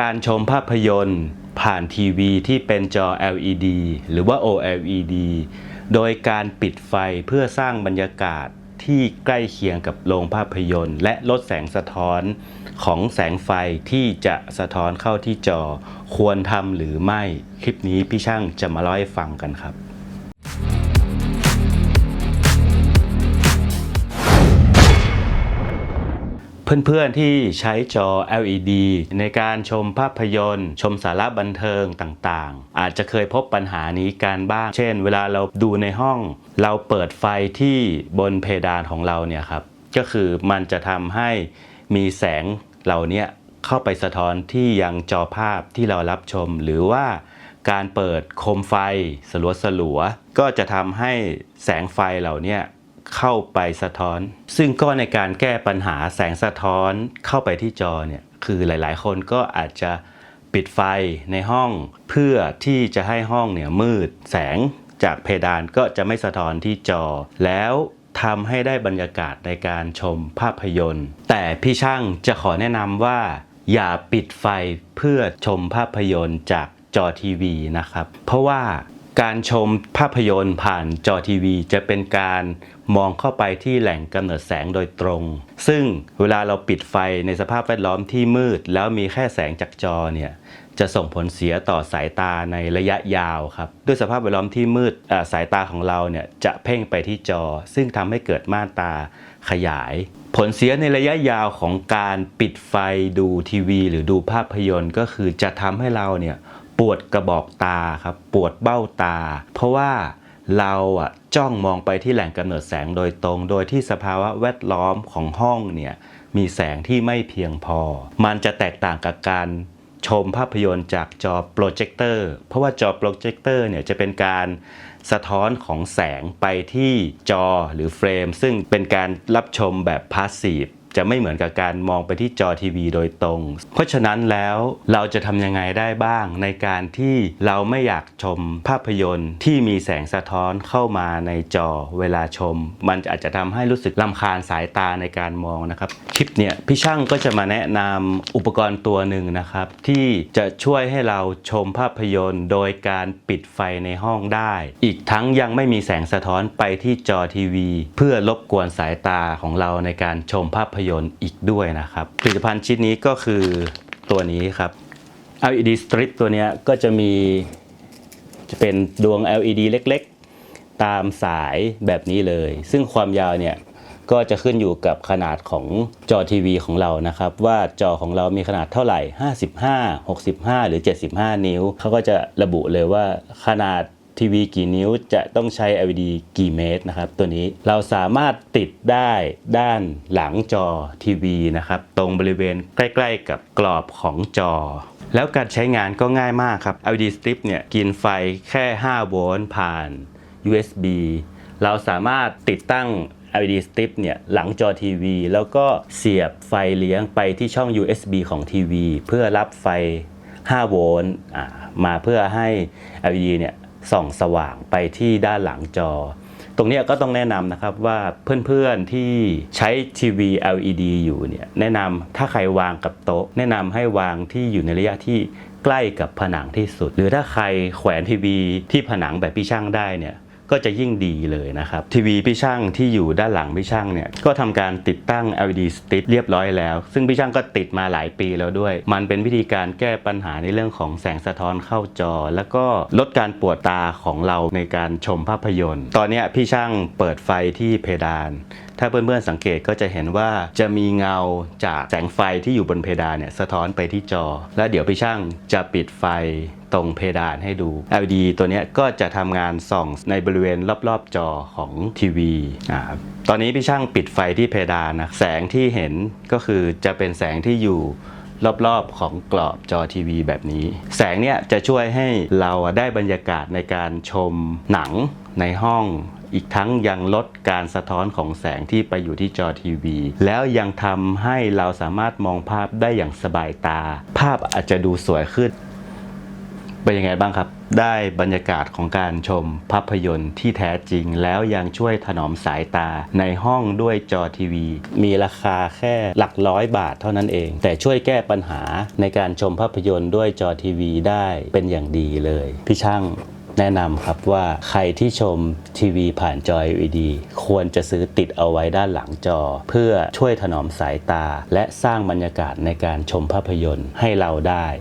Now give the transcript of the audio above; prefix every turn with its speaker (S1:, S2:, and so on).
S1: การชมภาพยนตร์ ผ่านทีวีที่เป็นจอ LED หรือว่า OLED โดยการปิดไฟเพื่อสร้างบรรยากาศที่ใกล้เคียงกับโรงภาพยนตร์ และลดแสงสะท้อนของแสงไฟที่จะสะท้อนเข้าที่จอ ควรทำหรือไม่ คลิปนี้พี่ช่างจะมาเล่าให้ฟังกันครับ เพื่อนๆที่ใช้จอ LED ในการชมภาพยนตร์ ชมสาระบันเทิงต่างๆ อาจจะเคยพบปัญหานี้กันบ้าง เช่น เวลาเราดูในห้อง เราเปิดไฟที่บนเพดานของเราเนี่ยครับ ก็คือมันจะทำให้มีแสงเหล่านี้เข้าไปสะท้อนที่ยังจอภาพที่เรารับชม หรือว่าการเปิดโคมไฟสลัวสลัวๆก็จะทำให้แสงไฟเหล่านี้ เข้าไปสะท้อน ซึ่งก็ในการแก้ปัญหาแสงสะท้อนเข้าไปที่จอเนี่ยคือหลาย ๆ คนก็อาจจะปิดไฟในห้อง เพื่อที่จะให้ห้องเนี่ยมืดแสงจากเพดานก็จะไม่สะท้อนที่จอ แล้วทำให้ได้บรรยากาศในการชมภาพยนตร์ แต่พี่ช่างจะขอแนะนำว่า อย่าปิดไฟเพื่อชมภาพยนตร์จากจอทีวีนะครับ เพราะว่า การชมภาพยนตร์ผ่านจอทีวี จะเป็นการมองเข้าไปที่แหล่งกำเนิดแสงโดยตรง ซึ่งเวลาเราปิดไฟในสภาพแวดล้อมที่มืด แล้วมีแค่แสงจากจอเนี่ยจะส่งผลเสียต่อสายตาในระยะยาวครับ ด้วยสภาพแวดล้อมที่มืดสายตาของเราเนี่ยจะเพ่งไปที่จอ ซึ่งทำให้เกิดม่านตาขยาย ผลเสียในระยะยาวของการปิดไฟดูทีวี หรือดูภาพยนตร์ก็คือจะทำให้เราเนี่ย ปวดกระบอกตาครับปวดเบ้าตา เพราะว่าเราอะจ้องมองไปที่แหล่งกำเนิดแสงโดยตรง โดยที่สภาวะแวดล้อมของห้องเนี่ยมีแสงที่ไม่เพียงพอ มันจะแตกต่างกับการชมภาพยนตร์จากจอโปรเจคเตอร์ เพราะว่าจอโปรเจคเตอร์เนี่ยจะเป็นการสะท้อนของแสงไปที่จอหรือเฟรม ซึ่งเป็นการรับชมแบบพาสซีฟ จะไม่เหมือนกับการมองไปที่จอทีวีโดยตรง เพราะฉะนั้นแล้วเราจะทำยังไงได้บ้างในการที่เราไม่อยากชมภาพยนตร์ ที่มีแสงสะท้อนเข้ามาในจอเวลาชม มันอาจจะทำให้รู้สึกลำคาญสายตาในการมองนะครับ คลิปเนี่ยพี่ช่างก็จะมาแนะนำอุปกรณ์ตัวหนึ่งนะครับ ที่จะช่วยให้เราชมภาพยนตร์ โดยการปิดไฟในห้องได้ อีกทั้งยังไม่มีแสงสะท้อนไปที่จอทีวี เพื่อรบกวนสายตาของเราในการชมภาพยนตร์อีกด้วยนะครับผลิตภัณฑ์ชิ้นนี้ก็คือตัวนี้ครับ LED strip ตัวนี้ก็จะมีจะเป็นดวง LED เล็กๆ ตามสายแบบนี้เลย ซึ่งความยาวเนี่ยก็จะขึ้นอยู่กับขนาดของจอทีวีของเรานะครับ ว่าจอของเรามีขนาดเท่าไหร่ 55 65 หรือ 75 นิ้ว เขาก็จะระบุเลยว่าขนาด ทีวีกี่นิ้วจะต้องใช้ LED กี่เมตรนะครับ ตัวนี้เราสามารถติดได้ด้านหลังจอทีวีนะครับ ตรงบริเวณใกล้ ๆ กับกรอบของจอ แล้วการใช้งานก็ง่ายมากครับ LED strip เนี่ยกินไฟแค่ 5 โวลต์ผ่าน USB เราสามารถติดตั้ง LED strip เนี่ยหลังจอทีวี แล้วก็เสียบไฟเลี้ยงไปที่ช่อง USB ของทีวี เพื่อรับไฟ 5 โวลต์มาเพื่อให้ LED เนี่ย ส่องสว่างไปที่ด้านหลังจอ ตรงนี้ก็ต้องแนะนำนะครับว่าเพื่อนๆที่ใช้ทีวี LED อยู่เนี่ยแนะนำถ้าใครวางกับโต๊ะ แนะนำให้วางที่อยู่ในระยะที่ใกล้กับผนังที่สุด หรือถ้าใครแขวนทีวีที่ผนังแบบพี่ช่างได้เนี่ย ก็จะยิ่งดีเลยนะครับทีวีพี่ช่างที่อยู่ด้านหลังพี่ช่างเนี่ยก็ทำการติดตั้ง LED strip เรียบร้อยแล้ว ซึ่งพี่ช่างก็ติดมาหลายปีแล้วด้วย มันเป็นวิธีการแก้ปัญหาในเรื่องของแสงสะท้อนเข้าจอ แล้วก็ลดการปวดตาของเราในการชมภาพยนตร์ ตอนนี้พี่ช่างเปิดไฟที่เพดาน ถ้าเพื่อนๆสังเกตก็จะเห็นว่าจะมีเงาจากแสงไฟที่อยู่บนเพดานเนี่ยสะท้อนไปที่จอ แล้วเดี๋ยวพี่ช่างจะปิดไฟ ตรงเพดานให้ดู LED ตัวนี้ก็จะทำงานส่องในบริเวณรอบๆจอของทีวีตอนนี้พี่ช่างปิดไฟที่เพดานนะแสงที่เห็นก็คือจะเป็นแสงที่อยู่รอบๆ ของกรอบจอทีวีแบบนี้ แสงเนี่ยจะช่วยให้เราได้บรรยากาศในการชมหนังในห้องอีกทั้งยังลดการสะท้อนของแสงที่ไปอยู่ที่จอทีวี แล้วยังทำให้เราสามารถมองภาพได้อย่างสบายตา ภาพอาจจะดูสวยขึ้น เป็นยังไงบ้างครับ ได้บรรยากาศของการชมภาพยนตร์ที่แท้จริง แล้วยังช่วยถนอมสายตาในห้องด้วยจอทีวี มีราคาแค่หลักร้อยบาทเท่านั้นเอง แต่ช่วยแก้ปัญหาในการชมภาพยนตร์ด้วยจอทีวีได้เป็นอย่างดีเลย พี่ช่างแนะนำครับว่าใครที่ชมทีวีผ่านจอ LED ควรจะซื้อติดเอาไว้ด้านหลังจอ เพื่อช่วยถนอมสายตา และสร้างบรรยากาศในการชมภาพยนตร์ให้เราได้